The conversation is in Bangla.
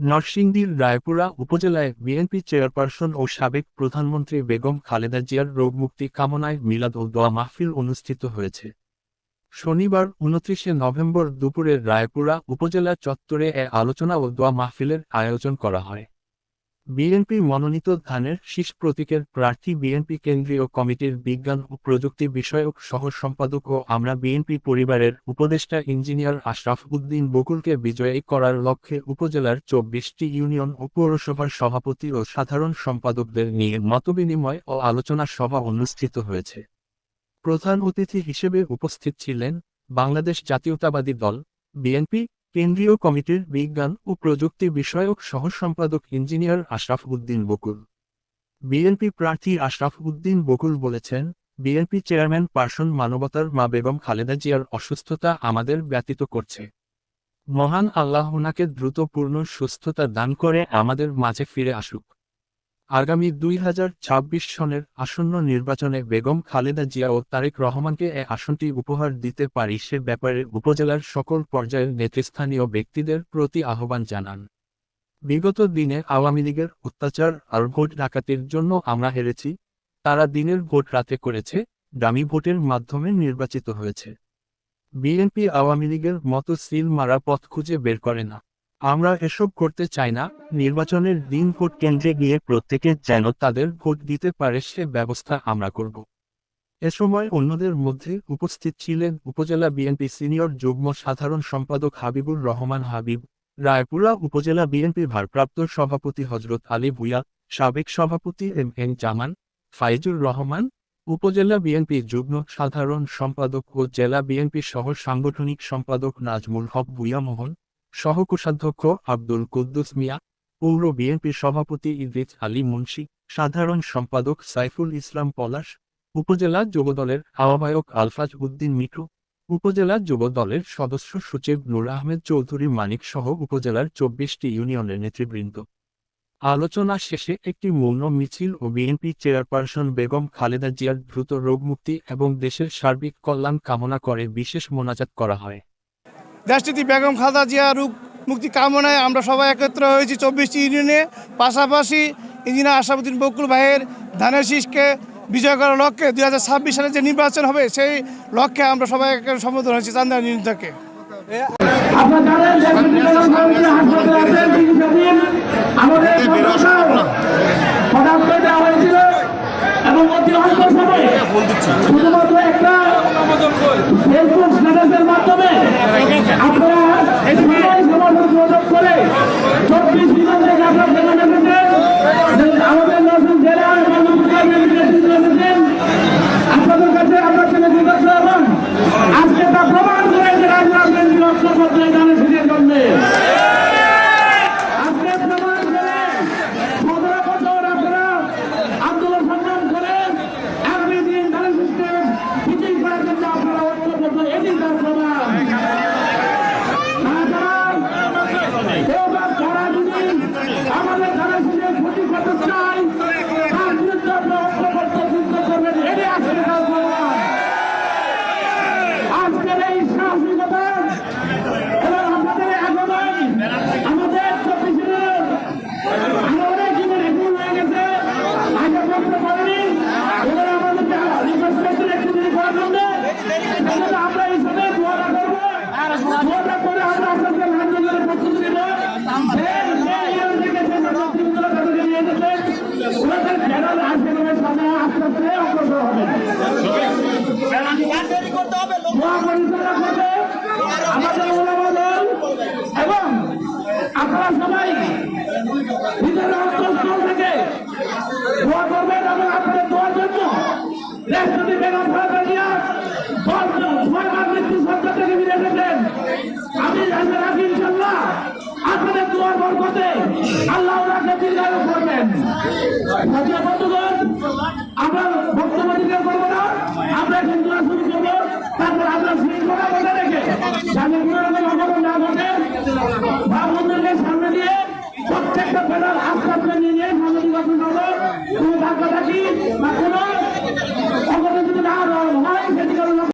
নরসিংদীর রায়পুরা উপজেলায় বিএনপি চেয়ারপারসন ও সাবেক প্রধানমন্ত্রী বেগম খালেদা জিয়ার রোগমুক্তি কামনায় মিলাদ ও দোয়া মাহফিল অনুষ্ঠিত হয়েছে। শনিবার উনত্রিশে নভেম্বর দুপুরে রায়পুরা উপজেলা চত্বরে এ আলোচনা ও দোয়া মাহফিলের আয়োজন করা হয়। বিএনপি মনোনীত ধানের শীষ প্রতীকের প্রার্থী বিএনপি কেন্দ্রীয় কমিটির বিজ্ঞান ও প্রযুক্তি বিষয়ক সহ সম্পাদক ও আমরা বিএনপি পরিবারের উপদেষ্টা ইঞ্জিনিয়ার আশরাফ উদ্দিন বকুলকে বিজয়ী করার লক্ষ্যে উপজেলার চব্বিশটি ইউনিয়ন ও পৌরসভার সভাপতি ও সাধারণ সম্পাদকদের নিয়ে মতবিনিময় ও আলোচনা সভা অনুষ্ঠিত হয়েছে। প্রধান অতিথি হিসেবে উপস্থিত ছিলেন বাংলাদেশ জাতীয়তাবাদী দল, বিএনপি কেন্দ্রীয় কমিটির বিজ্ঞান ও প্রযুক্তি বিষয়ক সহ সম্পাদক ইঞ্জিনিয়ার আশরাফ উদ্দিন বকুল। বিএনপি প্রার্থী আশরাফ উদ্দিন বকুল বলেছেন, বিএনপি চেয়ারম্যান পার্সন মানবতার মা বেগম খালেদা জিয়ার অসুস্থতা আমাদের ব্যতীত করছে। মহান আল্লাহ ওনাকে দ্রুত পূর্ণ সুস্থতা দান করে আমাদের মাঝে ফিরে আসুক। আগামী দুই হাজার ছাব্বিশ সনের আসন্ন নির্বাচনে বেগম খালেদা জিয়া ও তারেক রহমানকে এ আসনটি উপহার দিতে পারি সে ব্যাপারে উপজেলার সকল পর্যায়ের নেতৃস্থানীয় ব্যক্তিদের প্রতি আহ্বান জানান। বিগত দিনে আওয়ামী লীগের অত্যাচার আর ভোট ডাকাতির জন্য আমরা হেরেছি, তারা দিনের ভোট রাতে করেছে, দামি ভোটের মাধ্যমে নির্বাচিত হয়েছে। বিএনপি আওয়ামী লীগের মতো সিল মারা পথ খুঁজে বের করে না। আমরা এসব করতে চাই না, নির্বাচনের দিন ভোট কেন্দ্রে গিয়ে প্রত্যেকে যেন তাদের ভোট দিতে পারে সে ব্যবস্থা আমরা করব। এ সময় অন্যদের মধ্যে উপস্থিত ছিলেন উপজেলা বিএনপি সিনিয়র যুগ্ম সাধারণ সম্পাদক হাবিবুর রহমান হাবিব, রায়পুরা উপজেলা বিএনপি ভারপ্রাপ্ত সভাপতি হজরত আলী ভুইয়া, সাবেক সভাপতি এম এন জামান, ফাইজুর রহমান, উপজেলা বিএনপি যুগ্ম সাধারণ সম্পাদক ও জেলা বিএনপি সহ সাংগঠনিক সম্পাদক নাজমুল হক ভুইয়া মোহন সহকোষাধ্যক্ষ আব্দুল কুদ্দুস মিয়া, পৌর বিএনপির সভাপতি ইদ্রিস আলী মুন্সি, সাধারণ সম্পাদক সাইফুল ইসলাম পলাশ, উপজেলা যুবদলের আহ্বায়ক আলফাজ উদ্দিন মিঠু, উপজেলা যুবদলের সদস্য সচিব নূর আহমেদ চৌধুরী মানিক সহ উপজেলার চব্বিশটি ইউনিয়নের নেতৃবৃন্দ। আলোচনা শেষে একটি মৌন মিছিল ও বিএনপি চেয়ারপারসন বেগম খালেদা জিয়ার দ্রুত রোগমুক্তি এবং দেশের সার্বিক কল্যাণ কামনা করে বিশেষ মোনাজাত করা হয়। দেশটিতে বেগম খালেদা জিয়া, রূপ মুক্তি কামনায় আমরা সবাই একত্র হয়েছি চব্বিশটি ইউনিয়নে। পাশাপাশি ইঞ্জিনিয়ার আশাবুদ্দিন বকুল ভাইয়ের ধানের শীষকে বিজয় করার লক্ষ্যে দুই হাজার ছাব্বিশ সালে যে নির্বাচন হবে, সেই লক্ষ্যে আমরা সবাই সম্বোধন হয়েছি চান্দা ইউনিয়ন থেকে আপনারা জানেন যে বিদ্যালয় হাসপাতালে আছেন চিকিৎসাধীন আমাদের সরকার হঠাৎ করে দেওয়া হয়েছিল এবং অতি অল্প সময়ে শুধুমাত্র একটা ফেসবুক স্ট্যাটাসের মাধ্যমে আপনারা সবাই সমর্থন যোগাযোগ করে চব্বিশ মিনিট থেকে আপনারা সেখানে এসেছেন আমাদের নতুন জেলা এবং উপজেলা নেতৃত্ব এসেছেন আপনাদের কাছে আমরা ছেলে কৃতজ্ঞ এবং আজকে তা প্রমাণ করে যে রাজনাথের বিরক্ত করতে জানে সেটার জন্য আজকে প্রমাণ করে সতেরো বছর আপনারা আন্দোলন সংগ্রাম করে আগামী দিন ধানের সিস্টেম বিজয়ী করার জন্য আপনারা ঐক্যবদ্ধ এটি তার প্রমাণ তাছাড়া এবার যারা যদি আমাদের ধানের সিস্টেম ক্ষতি করতে চায় তার বিরুদ্ধে আপনারা ঐক্যবদ্ধ যুদ্ধ করবেন এটি আসলে তার প্রমাণ আজকের এই সাহসিকতা এবং আমাদের আগমন আমাদের চব্বিশের আমাদের জীবনে ভুল হয়ে গেছে আগে করতে পারিনি এবার আমাদেরকে রিকোয়েস্ট করছেন একটু দিন করার জন্য সেজন্য আমরা এই সময় দোয়াটা করব দোয়াটা করে আমরা আপনাদের আন্দোলনের প্রস্তুতি নেব যে যে ইয়ে থেকে যে নেতৃত্বগুলো তাদেরকে নিয়ে এসেছে ওনাদের ব্যানার আসবে সামনে আস্তে আস্তে অগ্রসর হবে দোয়া পরিচালনা করবে আমাদের ওলামা দল এবং আপনারা সবাই ভিতরে অন্তঃস্থল থেকে দোয়া করবেন এবং আপনাদের দোয়ার জন্য দেশপতি বেগম খালেদা বরকতে আল্লাহ করবেন আমরা না। আমরা কিন্তু শুরু তারপর আমরা শৃঙ্খলা রেখে। স্বামী গুরুদের না ঘটে বা সামনে দিয়ে প্রত্যেকটা ফেরার আস্তে নিয়ে নিয়ে সামনে নির্বাচন করব কোনো ধাক্কা থাকি বা কোনো